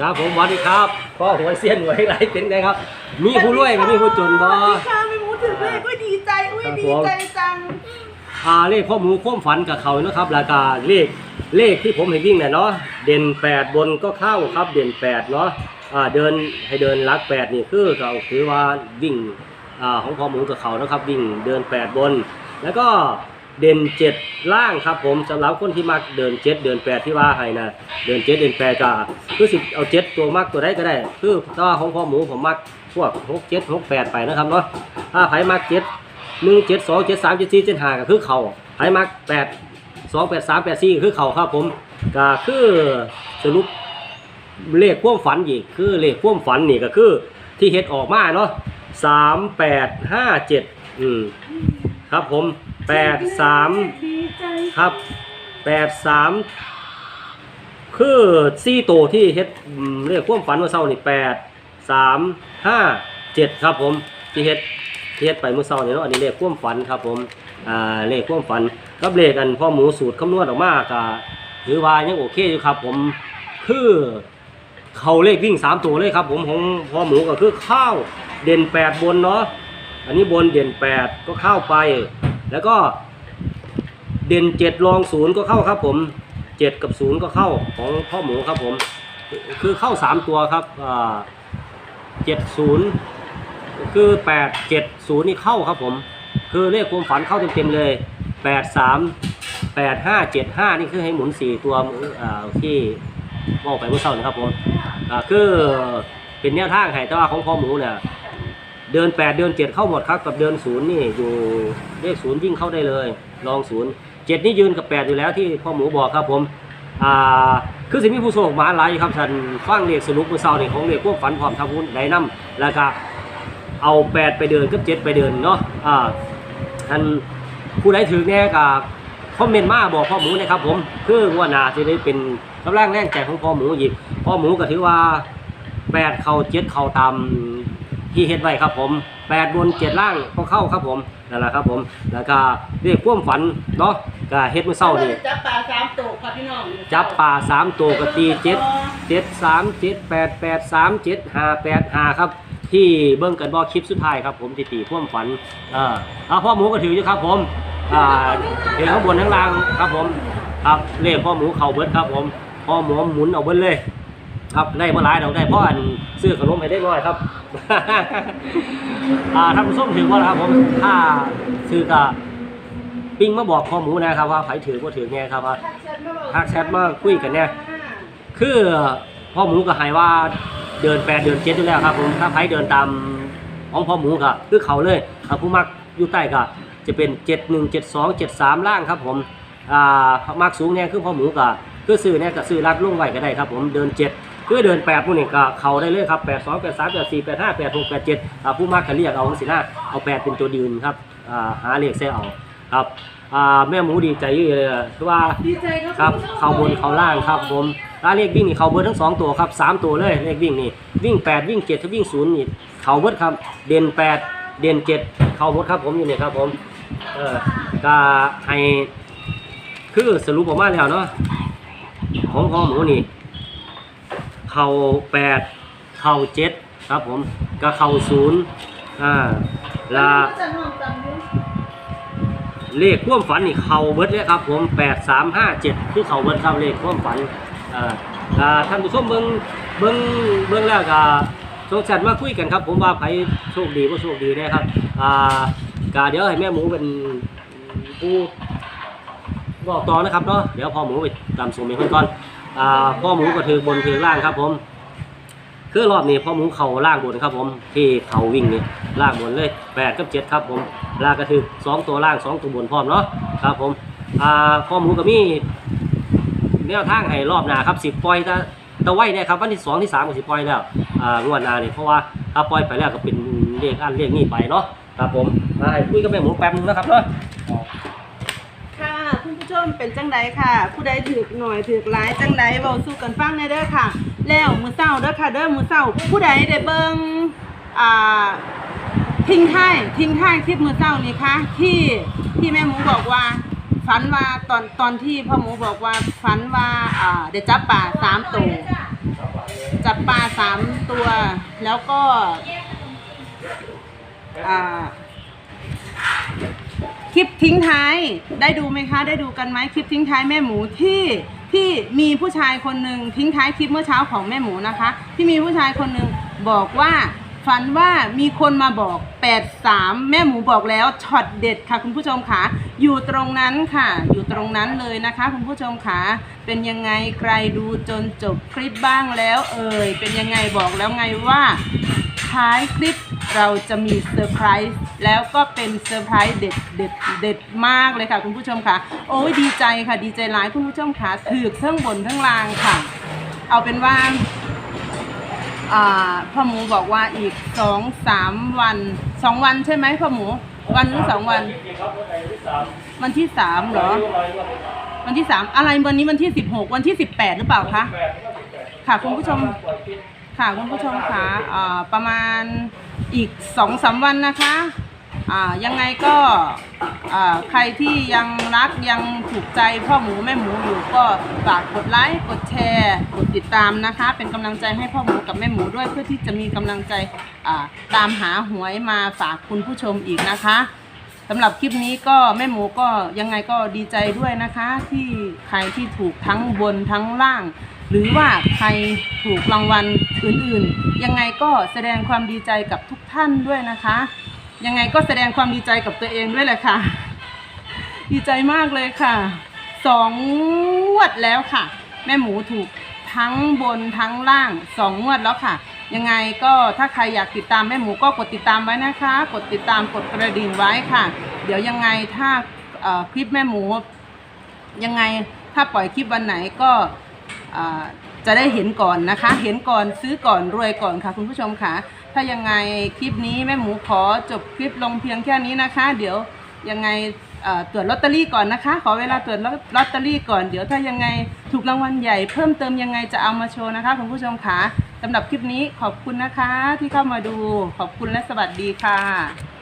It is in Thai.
ครับผมสวัสดีครับพ่อหัวเสี้ยนหัวไหลเป็นไงครับ มีผู้รวยกับมีผู้จนบ่ค่ะไม่รู้ถึงเลยอุ้ยดีใจอุ้ยครับดีผมใจจังอ่าเลขข้อมูลความฝันกับเขานะครับราคาเลขเลขที่ผมเห็นวิ่งเนี่ยเนาะเด่น 8 บนก็เข้าครับเด่น 8 เนาะอ่าเดินให้เดินลัก 8 นี่คือเราถือว่าวิ่งอ่าของข้อมูลกับเขานะครับวิ่งเดิน 8 บน แล้วก็ เด่น7ล่างครับผมสำหรับคนที่มักเดิน7เดิน8ที่ว่าให้นะเดิน7เดิน8ก็คือสิเอา7ตัวมักตัวใดก็ได้ คือถ้าของข้อหมูผมมักพวก6 7 6 8ไปนะครับเนาะถ้าไผมัก7หนึ่งเจ็ดสองเจ็ดสามเจ็ดสี่เจ็ดห้าก็คือเขาไอ้มักแปดสองแปดสามแปดสี่คือเข่าครับผมก็คือสรุปเลขพ่วงฝันอีกคือเลขพ่วงฝันนี่ก็คือที่เฮ็ดออกมาเนาะสามแปดห้าเจ็ดอืมครับผม แปดสามครับแปดสามคือซี่โตวที่เฮ็ดเรียกความฝันว่าเศร้านี่แปดสามห้าเจ็ดครับผมที่เฮ็ดที่เฮ็ดไปเมื่อเช้านี่เนาะอันนี้เลขความฝันครับผมอ่าเลขความฝันกับเลขกันพ่อหมูสูตรคำนวณออกมาก็ถือว่ายังโอเคอยู่ครับ ผมคือเขาเลขวิ่งสามตัวเลยครับ ผมของพ่อหมูก็คือข้าวเด่นแปดบนเนาะอันนี้บนเด่นแปดก็ข้าวไป แล้วก็เด่นเจ็ดรองศูนย์ก็เข้าครับผมเจ็ดกับศูนย์ก็เข้าของพ่อหมูครับผม คือเข้าสามตัวครับเจ็ดศูนย์คือแปดเจ็ดศูนย์นี่เข้าครับผม คือเลขความฝันเข้าเต็มๆเลยแปดสามแปดห้าเจ็ดห้านี่คือให้หมุนสี่ตัวที่มองไปเมื่อเช้านะครับผมคือเป็นแนวทางให้แต่ว่าของพ่อหมูเนี่ย เดินแปดเดินเจ็ดเข้าหมดครับกับเดินศูนย์นี่อยู่เลขศูนย์ยิ่งเข้าได้เลย ลองศูนย์เจ็ดนี่ยืนกับแปดอยู่แล้วที่พ่อหมูบอกครับผมอ่าคือสิ่งที่ผู้โชคมาหลายครับท่านฟังเลขสรุปเมื่อเช้านี่ของเลขพวกฝันพร้อมทำบุญได้นํแล้วก็เอาแปดไปเดินกับเจ็ดไปเดินเนาะอ่าท่านผู้ใดถือแน่กับคอมเมนต์มาบอกพ่อหมูนะครับผมคือว่านาจะได้เป็นกำลังแรงใจของพ่อหมูอีกพ่อหมูก็ถือว่าแปดเข่าเจ็ดเข่าตาม ที่เฮ็ดไว้ครับผมแปดบนเจ็ดล่างก็เข้าครับผมนั่นแหละครับผมแล้วก็เรียกความฝันเนาะก็เฮ็ดเมื่อเช้านี่จับปลาสามตัวค่ะพี่น้องจับปลาสามตัวกตีเจ็ดเจ็ดสามเจ็ดแปดแปดสามเจ็ดห้าแปดห้าครับ ที่เบิ้งกันบอคลิปสุดท้ายครับผมที่ตีความฝันเอ่าเอาพ่อหมูก็ถืออยู่ครับผมอ่าเห็นข้างบนข้างล่างครับผมครับเลขพ่อหมูเข่าเบิดครับผมพ่อหมูหมุนเอาเบิดเลย ครับได้เมื่อไรเราได้เพราะอันซื้อขนมให้ได้น้อยครับท่านผู้ชมถือว่าครับผมถ้าซื้อกะปิ้งมาบอกข้อหมูนะครับว่าไผถือว่าถือไงครับว่าทักแชทมาคุยกันเนี่ยคือพ่อหมูก็ใหายว่าเดินแปดเดินเจ็ดอยู่แล้วครับผมถ้าไผเดินตามของพ่อหมูก็คือเขาเลยถ้าผู้มักอยู่ใต้ก็จะเป็นเจ็ดหนึ่งเจ็ดสองเจ็ดสามล่างครับผมอ่ามักสูงเนี่ยคือพ่อหมูก็คือซื้อเนี่ยก็ซื้อรัดลุ่งไว้ก็ได้ครับผมเดินเจ็ด คือเดินแปดพวกนี้ก็เขาได้เลยครับแปดสองแปดสามแปดสี่แปดห้าแปดหกแปดเจ็ดผู้มักก็เรียกเอาสินะเอาแปดเป็นตัวยืนครับอ่าหาเลขแซ่เอาครับอ่าแม่หมูดีใจเยอะเลยคือว่าดีใจครับเขาบนเขาล่างครับผมถ้าเลขวิ่งนี่เขาเบิร์ทั้งสองตัวครับสามตัวเลยเลขวิ่งนี่วิ่งแปดวิ่งเจ็ดถ้าวิ่งศูนย์นี่เขาเบิร์ครับเด่นแปดเด่นเจ็ดเขาเบิร์ครับผมอยู่เนี่ยครับผมเออก็ให้คือสรุปออกมาแล้วเนาะของพ่อหมูนี่เขาแปดเข่าเจ็ดครับผมก็เข่าศูนย์อ่าลาเลขควมฝันนี่เข่าเบิดเลยครับผมแปดสามห้าเจ็ดคือเข่าเบิดครับเลขควมฝันอ่าท่านผู้ชมเบิ้งเบิ้งเบิ้งแล้วก็สงสัยมาคุยกันครับ ผมว่าใครโชคดีว่โชคดีนะครับอ่ากาเดี๋ยวให้แม่หมูเป็นผู้บอกต่อนะครับเนาะเดี๋ยวพอหมูไปตามส่งเมย์ก่อน อ่าพ่อหมูก็ถือบนถือล่างครับผม คือรอบนี้พ่อหมูเข่าล่างบนครับผม ที่เข่าวิ่งนี่ล่างบนเลยแปดกับเจ็ดครับผมลากกระถือสองตัวล่างสองตัวบนพร้อมเนาะครับผมอ่าพ่อหมูกับมีแนวทางให้รอบหน้าครับสิบปล่อยตะตะไว้เนี่ยครับวันที่สองที่สามก็สิปล่อยแล้วอ่างวดหน้านี่เพราะว่าถ้าปล่อยไปแล้วก็เป็นเลขอันเลขนี่ไปเนาะครับผมมาให้คุยกับแม่หมูแป๊บนึงนะครับเนาะ ชมเป็นจังใดค่ะ ผู้ใดถือหน่อยถือร้ายจังใดเบาสู้กันฟังในเด้อค่ะ แล้วมือเศร้าเด้อค่ะเด้อมือเศร้า ผู้ใดได้เบิ่งอ่าทิ้งท้ายทิ้งท้ายคลิปมือเศร้านี่ค่ะที่ที่แม่หมูบอกว่าฝันว่าตอนตอนที่พ่อหมูบอกว่าฝันว่าอ่าได้จับป่าสามตัวจับปลาสามตัว แล้วก็อ่า ลิปทิ้งท้ายได้ดูไหมคะ ได้ดูกันไหมคลิปทิ้งท้ายแม่หมูที่ที่มีผู้ชายคนหนึ่งทิ้งท้ายคลิปเมื่อเช้าของแม่หมูนะคะ ที่มีผู้ชายคนหนึ่งบอกว่าฝันว่ามีคนมาบอก 83 แม่หมูบอกแล้วช็อตเด็ดค่ะคุณผู้ชมค่ะอยู่ตรงนั้นค่ะ อยู่ตรงนั้นเลยนะคะ คุณผู้ชมค่ะเป็นยังไงใครดูจนจบคลิปบ้างแล้ว เอ่ยเป็นยังไงบอกแล้วไงว่าท้ายคลิป เราจะมีเซอร์ไพรส์แล้วก็เป็นเซอร์ไพรส์เด็ดเด็ดเด็ดมากเลยค่ะคุณผู้ชมค่ะ โอ้ยดีใจค่ะดีใจร้ายคุณผู้ชมค่ะถือทั้งบนทั้งล่างค่ะ เอาเป็นว่าพ่อหมูบอกว่าอีกสองสามวันสองวันใช่ไหมพ่อหมู วันหรือสองวัน วันที่สามเหรอ วันที่สามอะไรวันนี้วันที่สิบหกวันที่สิบแปดหรือเปล่าคะค่ะคุณผู้ชมค่ะคุณผู้ชมคะอ่าประมาณ อีกสองสามวันนะคะอ่ายังไงก็อ่าใครที่ยังรักยังถูกใจพ่อหมูแม่หมูอยู่ก็ฝากกดไลค์กดแชร์กดติดตามนะคะ เป็นกำลังใจให้พ่อหมูกับแม่หมูด้วยเพื่อที่จะมีกำลังใจอ่าตามหาหวยมาฝากคุณผู้ชมอีกนะคะสำหรับคลิปนี้ก็แม่หมูก็ยังไงก็ดีใจด้วยนะคะ ที่ใครที่ถูกทั้งบนทั้งล่าง หรือว่าใครถูกรางวัลอื่นๆ ยังไงก็แสดงความดีใจกับทุกท่านด้วยนะคะ ยังไงก็แสดงความดีใจกับตัวเองด้วยแหละค่ะ ดีใจมากเลยค่ะสองงวดแล้วค่ะ แม่หมูถูกทั้งบนทั้งล่างสองงวดแล้วค่ะ ยังไงก็ถ้าใครอยากติดตามแม่หมูก็กดติดตามไว้นะคะ กดติดตามกดกระดิ่งไว้ค่ะ เดี๋ยวยังไงถ้าคลิปแม่หมู ยังไงถ้าปล่อยคลิปวันไหนก็ จะได้เห็นก่อนนะคะ เห็นก่อนซื้อก่อนรวยก่อนค่ะ คุณผู้ชมค่ะ ถ้ายังไงคลิปนี้แม่หมูขอจบคลิปลงเพียงแค่นี้นะคะ เดี๋ยวยังไงตรวจลอตเตอรี่ก่อนนะคะ ขอเวลาตรวจลอตเตอรี่ก่อน เดี๋ยวถ้ายังไงถูกรางวัลใหญ่เพิ่มเติมยังไงจะเอามาโชว์นะคะคุณผู้ชมค่ะสำหรับคลิปนี้ขอบคุณนะคะที่เข้ามาดูขอบคุณและสวัสดีค่ะ